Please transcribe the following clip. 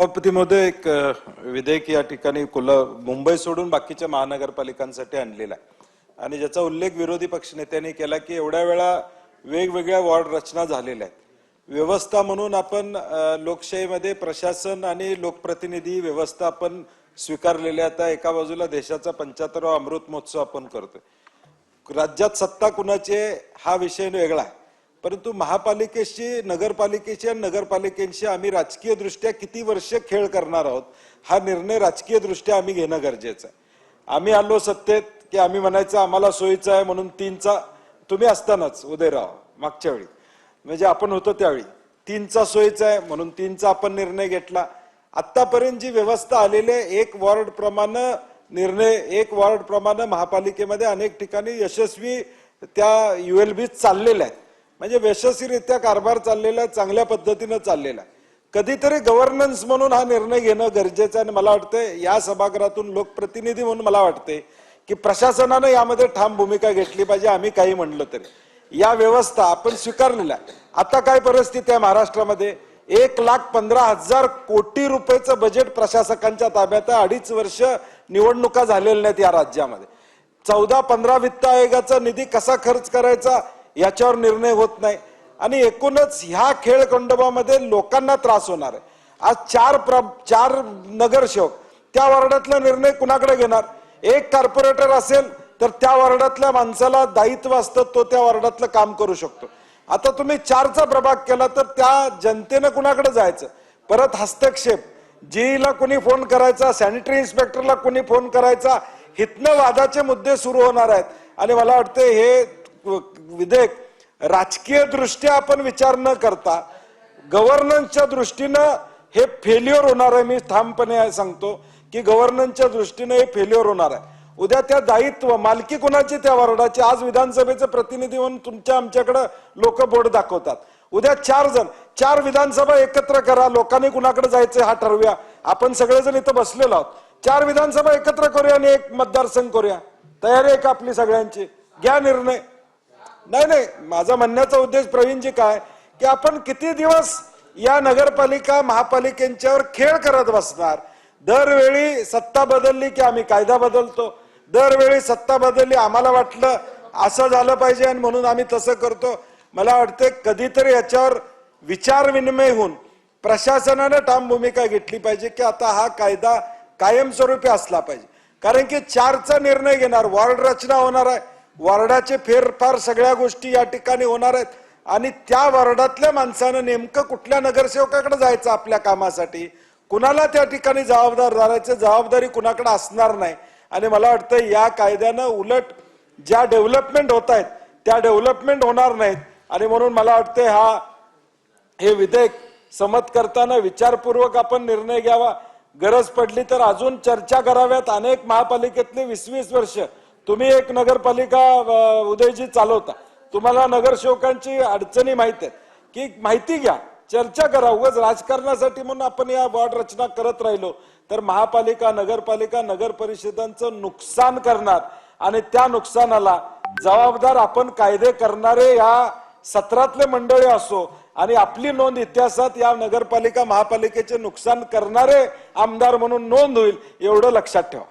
सभापतीमध्ये एक विधेयक या ठिकाणी कोल्हा मुंबई सोडून बाकीच्या महानगरपालिकांसाठी आणलेला आहे. आणि ज्याचा उल्लेख विरोधी पक्षनेत्यांनी केला की एवढ्या वेळा वेगवेगळ्या वॉर्ड रचना झालेल्या आहेत. व्यवस्था म्हणून आपण लोकशाहीमध्ये प्रशासन आणि लोकप्रतिनिधी व्यवस्था आपण स्वीकारलेल्या आता एका बाजूला देशाचा पंच्याहत्तरावा अमृत महोत्सव आपण करतोय. राज्यात सत्ता कुणाची हा विषय वेगळा आहे. परंतु महापालिकेशी नगरपालिकेशी आणि नगरपालिकेशी आम्ही राजकीय दृष्ट्या किती वर्ष खेळ करणार आहोत हा निर्णय राजकीय दृष्ट्या आम्ही घेणं गरजेचं आहे. आम्ही आलो सत्तेत की आम्ही म्हणायचं आम्हाला सोयीचं आहे म्हणून तीनचा तुम्ही असतानाच उदयराव मागच्या वेळी. म्हणजे आपण होतो त्यावेळी. तीनचा सोयीचा आहे म्हणून तीनचा आपण निर्णय घेतला. आत्तापर्यंत जी व्यवस्था आलेली आहे एक वॉर्ड प्रमाणे निर्णय एक वॉर्ड प्रमाणे महापालिकेमध्ये अनेक ठिकाणी यशस्वी त्या युएलबी चाललेल्या आहेत. म्हणजे यशस्वीरित्या कारभार चाललेला चांगल्या पद्धतीनं चाललेला आहे. कधीतरी गव्हर्नन्स म्हणून हा निर्णय घेणं गरजेचं आहे आणि मला वाटतं या सभागृहातून लोकप्रतिनिधी म्हणून मला वाटते की प्रशासनानं यामध्ये ठाम भूमिका घेतली पाहिजे आम्ही काही म्हणलं तरी. या व्यवस्था आपण स्वीकारलेल्या आता काय परिस्थिती आहे महाराष्ट्रामध्ये? एक लाख पंधरा हजार कोटी रुपयेचं बजेट प्रशासकांच्या ताब्यात आहे. अडीच वर्ष निवडणुका झालेल्या नाहीत या राज्यामध्ये. चौदा पंधरा वित्त आयोगाचा निधी कसा खर्च करायचा? याच्यावर निर्णय होत नाही. आणि एकूणच ह्या खेळ खंडोबामध्ये लोकांना त्रास होणार आहे. आज चार प्र चार नगरसेवक त्या वॉर्डातला निर्णय कुणाकडे घेणार? एक कॉर्पोरेटर असेल तर त्या वॉर्डातल्या माणसाला दायित्व असतं तो त्या वॉर्डातलं काम करू शकतो. आता तुम्ही चारचा प्रभाग केला तर त्या जनतेनं कुणाकडे जायचं? परत हस्तक्षेप. जीईला कोणी फोन करायचा सॅनिटरी इन्स्पेक्टरला कोणी फोन करायचा? हितनं वादाचे मुद्दे सुरू होणार आहेत. आणि मला वाटते हे विधेयक राजकीय दृष्ट्या आपण विचार न करता गव्हर्नन्सच्या दृष्टीनं हे फेल्युअर होणार आहे. मी ठामपणे सांगतो की गव्हर्नन्सच्या दृष्टीनं हे फेल्युअर होणार आहे. उद्या त्या दायित्व मालकी कुणाची त्या वार्डाची? आज विधानसभेचे प्रतिनिधी म्हणून तुमच्या आमच्याकडे लोक बोर्ड दाखवतात. उद्या चार जण चार विधानसभा एकत्र करा. लोकांनी कुणाकडे जायचं हा ठरवूया. आपण सगळेजण इथं बसलेलो आहोत. चार विधानसभा एकत्र करूया आणि एक मतदारसंघ करूया. तयारी आहे का आपली सगळ्यांची? घ्या निर्णय. नाही नाही माझा म्हणण्याचा उद्देश प्रवीणजी काय? की आपण किती दिवस या नगरपालिका महापालिकेंच्यावर खेळ करत बसणार? दरवेळी सत्ता बदलली की आम्ही कायदा बदलतो. दरवेळी सत्ता बदलली आम्हाला वाटलं असं झालं पाहिजे आणि म्हणून आम्ही तसं करतो. मला वाटतं कधीतरी याच्यावर विचार विनिमय होऊन प्रशासनानं ठाम भूमिका घेतली पाहिजे की आता हा कायदा कायमस्वरूपी असला पाहिजे. कारण की चारचा निर्णय घेणार वॉर्ड रचना होणार आहे. वार्डाचे फेरफार सगळ्या गोष्टी या ठिकाणी होणार आहेत. आणि त्या वार्डातल्या माणसानं नेमकं कुठल्या नगरसेवकाकडे जायचं आपल्या कामासाठी? कुणाला त्या ठिकाणी जबाबदार धरायचं? जबाबदारी कुणाकडे असणार नाही. आणि मला वाटतं या कायद्यानं उलट ज्या डेव्हलपमेंट होत आहेत त्या डेव्हलपमेंट होणार नाहीत. आणि म्हणून मला वाटतं हा हे विधेयक समत करताना विचारपूर्वक आपण निर्णय घ्यावा. गरज पडली तर अजून चर्चा कराव्यात. अनेक महापालिकेतले वीस वीस वर्ष तुम्ही एक नगरपालिका उदयजी चालवता. तुम्हाला नगरसेवकांची अडचणी माहिती आहेत. की माहिती घ्या चर्चा करा. उगाच राजकारणासाठी म्हणून आपण या वॉर्ड रचना करत राहिलो. तर महापालिका नगरपालिका नगर परिषदांचं नुकसान करणार आणि त्या नुकसानाला जबाबदार आपण कायदे करणारे या सत्रातले मंडळी असो आणि आपली नोंद इतिहासात या नगरपालिका महापालिकेचे नुकसान करणारे आमदार म्हणून नोंद होईल एवढं लक्षात ठेवा.